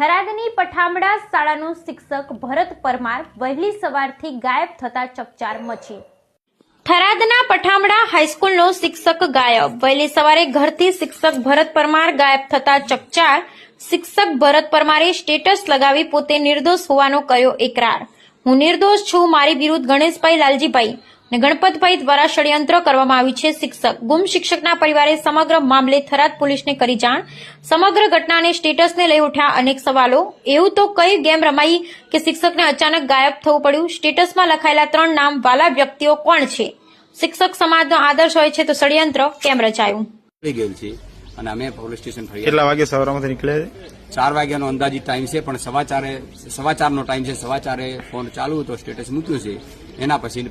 થરાદની પઠામડા શાળાનો શિક્ષક ભરત પરમાર વહેલી સવારથી ગાયબ થતા ચકચાર મચી. થરાદના પઠામડા હાઈસ્કૂલનો શિક્ષક ગાયબ. વહેલી સવારે ઘરથી શિક્ષક ભરત પરમાર ગાયબ થતા ચકચાર. શિક્ષક ભરત પરમારે સ્ટેટસ લગાવી પોતે નિર્દોષ હોવાનો કર્યો એકરાર. હું નિર્દોષ છું, મારી વિરુદ્ધ ગણેશભાઈ લાલજીભાઈ. અને ગણપતભાઈ દ્વારા ષડયંત્ર કરવામાં આવ્યું છે. શિક્ષક ગુમ શિક્ષકના પરિવારે સમગ્ર મામલે થરાદ પોલીસને કરી જાણ. સમગ્ર ઘટનાને સ્ટેટસને લઈ ઉઠ્યા અનેક સવાલો. એવું તો કઈ ગેમ રમાઈ કે શિક્ષકને અચાનક ગાયબ થવું પડ્યું? સ્ટેટસમાં લખાયેલા ત્રણ નામ વાલા વ્યક્તિઓ કોણ છે? શિક્ષક સમાજનો આદર્શ હોય છે તો ષડયંત્ર કેમ રચાયું? ગયેલ છે અને અમે પોલીસ સ્ટેશન કેટલા વાગે સવારમાંથી નીકળ્યા છે? ચાર વાગ્યાનો અંદાજિત ટાઈમ છે પણ સવા ચારે સવા ચારનો ટાઈમ છે. સવા ચારે ફોન ચાલુ હતો સ્ટેટસ મૂક્યું છે. એના પછી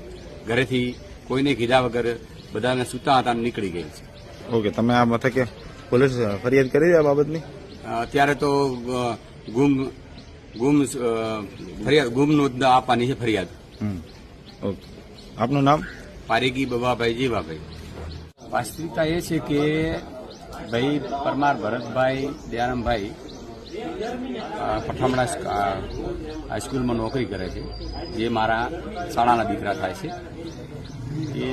ઘરેથી કોઈને કીધા વગર બધાને સૂતા હતા નીકળી ગયેલ છે. ઓકે તમે આ મથકે પોલીસ ફરિયાદ કરી આ બાબતની? અત્યારે તો ગુમ ગુમ ફરિયાદ ગુમ નોંધ આપવાની છે ફરિયાદ. Hmm okay. આપનું નામ? પારેગી બબાભાઈ જીવાભાઈ. વાસ્તવિકતા એ છે કે ભાઈ પરમાર ભરતભાઈ દયારામભાઈ પઠામણા હાઈસ્કૂલમાં નોકરી કરે છે. જે મારા શાળાના દીકરા થાય છે. એ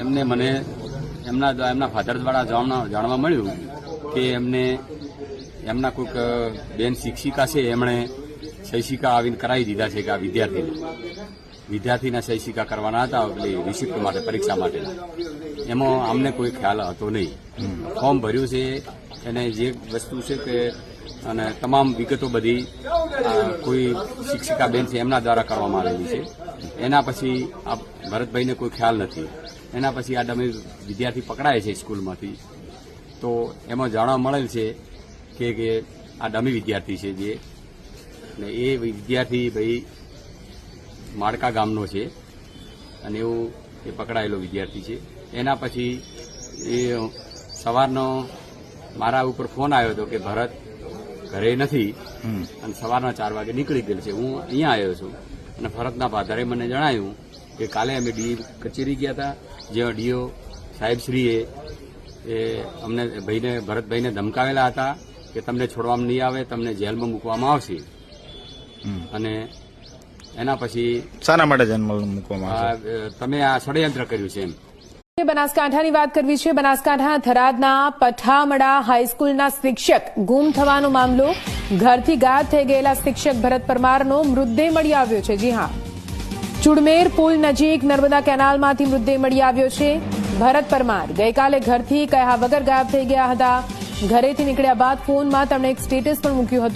એમને મને એમના એમના ફાધર દ્વારા જાણવા મળ્યું કે એમને એમના કોઈક બેન શિક્ષિકા છે, એમણે શૈક્ષિકા આવીને કરાવી દીધા છે કે આ વિદ્યાર્થીને. વિદ્યાર્થીના શૈક્ષિકા કરવાના હતા પેલી રિસિપ્ટ માટે, પરીક્ષા માટેના. એમાં અમને કોઈ ખ્યાલ હતો નહીં. ફોર્મ ભર્યું છે એને જે વસ્તુ છે કે, અને તમામ વિગતો બધી કોઈ શિક્ષિકા બેન છે, એમના દ્વારા કરવામાં આવેલી છે. એના પછી આ ભરતભાઈને કોઈ ખ્યાલ નથી. એના પછી આ ડમી વિદ્યાર્થી પકડાય છે સ્કૂલમાંથી. તો એમાં જાણવા મળેલ છે કે કે આ ડમી વિદ્યાર્થી છે જે. ને એ વિદ્યાર્થી ભાઈ માળકા ગામનો છે. અને એવું એ પકડાયેલો વિદ્યાર્થી છે. એના પછી એ સવારનો મારા ઉપર ફોન આવ્યો હતો કે ભરત ઘરે નથી અને સવારના ચાર વાગે નીકળી ગયેલ છે. હું અહીંયા આવ્યો છું અને ભરતના ભાધારે મને જણાવ્યું કે કાલે અમે ડી કચેરી ગયા હતા જ્યાં ડીઓ સાહેબશ્રીએ એ અમને ભાઈને ભરતભાઈને ધમકાવેલા હતા કે તમને છોડવામાં નહીં આવે તમને જેલમાં મૂકવામાં આવશે. અને એના પછી શાના માટે જેલમાં મૂકવામાં તમે આ ષડયંત્ર કર્યું છે એમ. બનાસકાંઠાની વાત કરવી છે. બનાસકાંઠા થરાદના પઠામડા હાઈસ્કૂલના શિક્ષક ગુમ થવાનો મામલો. ઘરથી ગાયબ થઈ ગયેલા શિક્ષક ભરત પરમારનો મૃતદેહ મળી આવ્યો છે. જી હા. ચુડમેર પુલ નજીક નર્મદા કેનાલમાંથી મૃતદેહ મળી આવ્યો છે. ભરત પરમાર ગઈકાલે ઘરથી કહ્યા વગર ગાયબ થઈ ગયા હતા. ઘરેથી નીકળ્યા બાદ ફોનમાં તેમણે એક સ્ટેટસ પણ મૂક્યું હતું.